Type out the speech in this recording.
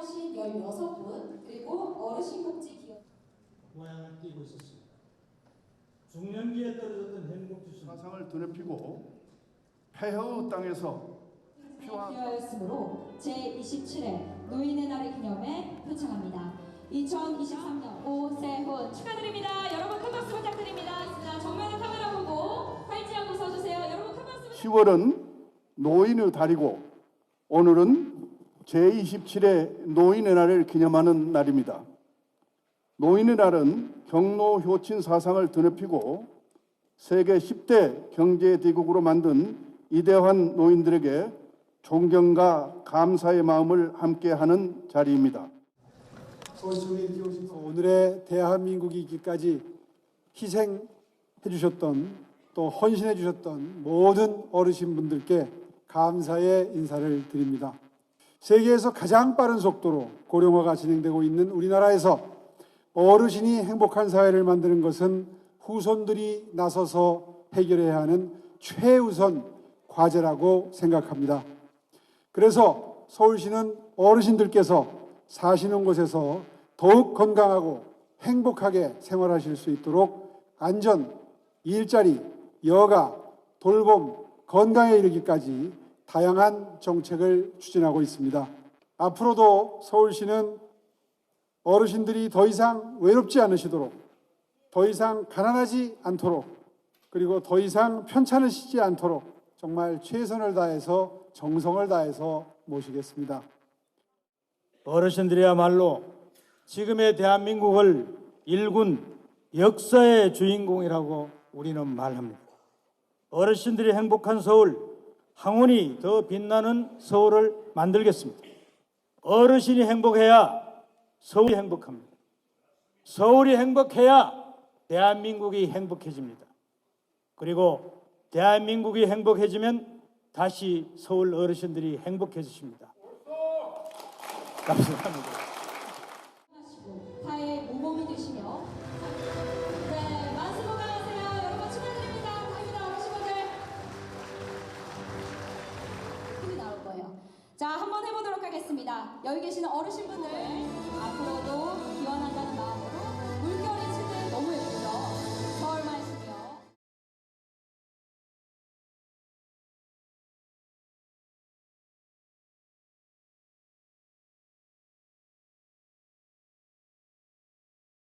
어르신 16분, 그리고 어르신 복지 기업 모양을 띄고 있었습니다. 중년기에 떨어졌던 행복 주신 사상을 눈에 피고 폐허 땅에서 기여였으므로 제27회 노인의 날을 기념해 표창합니다. 2023년 오세훈 축하드립니다. 여러분 큰 박수 부탁드립니다. 정면을 카메라 보고 팔찌하고 서주세요. 여러분 큰 박수 10월은 노인의 달이고 오늘은 제27회 노인의 날을 기념하는 날입니다. 노인의 날은 경로 효친 사상을 드높이고 세계 10대 경제 대국으로 만든 이대한 노인들에게 존경과 감사의 마음을 함께하는 자리입니다. 오늘의 대한민국이 있기까지 희생해 주셨던 또 헌신해 주셨던 모든 어르신 분들께 감사의 인사를 드립니다. 세계에서 가장 빠른 속도로 고령화가 진행되고 있는 우리나라에서 어르신이 행복한 사회를 만드는 것은 후손들이 나서서 해결해야 하는 최우선 과제라고 생각합니다. 그래서 서울시는 어르신들께서 사시는 곳에서 더욱 건강하고 행복하게 생활하실 수 있도록 안전, 일자리, 여가, 돌봄, 건강에 이르기까지 다양한 정책을 추진하고 있습니다. 앞으로도 서울시는 어르신들이 더 이상 외롭지 않으시도록, 더 이상 가난하지 않도록, 그리고 더 이상 편찮으시지 않도록 정말 최선을 다해서 정성을 다해서 모시겠습니다. 어르신들이야말로 지금의 대한민국을 일군 역사의 주인공이라고 우리는 말합니다. 어르신들이 행복한 서울, 항원이 더 빛나는 서울을 만들겠습니다. 어르신이 행복해야 서울이 행복합니다. 서울이 행복해야 대한민국이 행복해집니다. 그리고 대한민국이 행복해지면 다시 서울 어르신들이 행복해지십니다. 감사합니다. 자 한번 해보도록 하겠습니다. 여기 계시는 어르신분들 앞으로도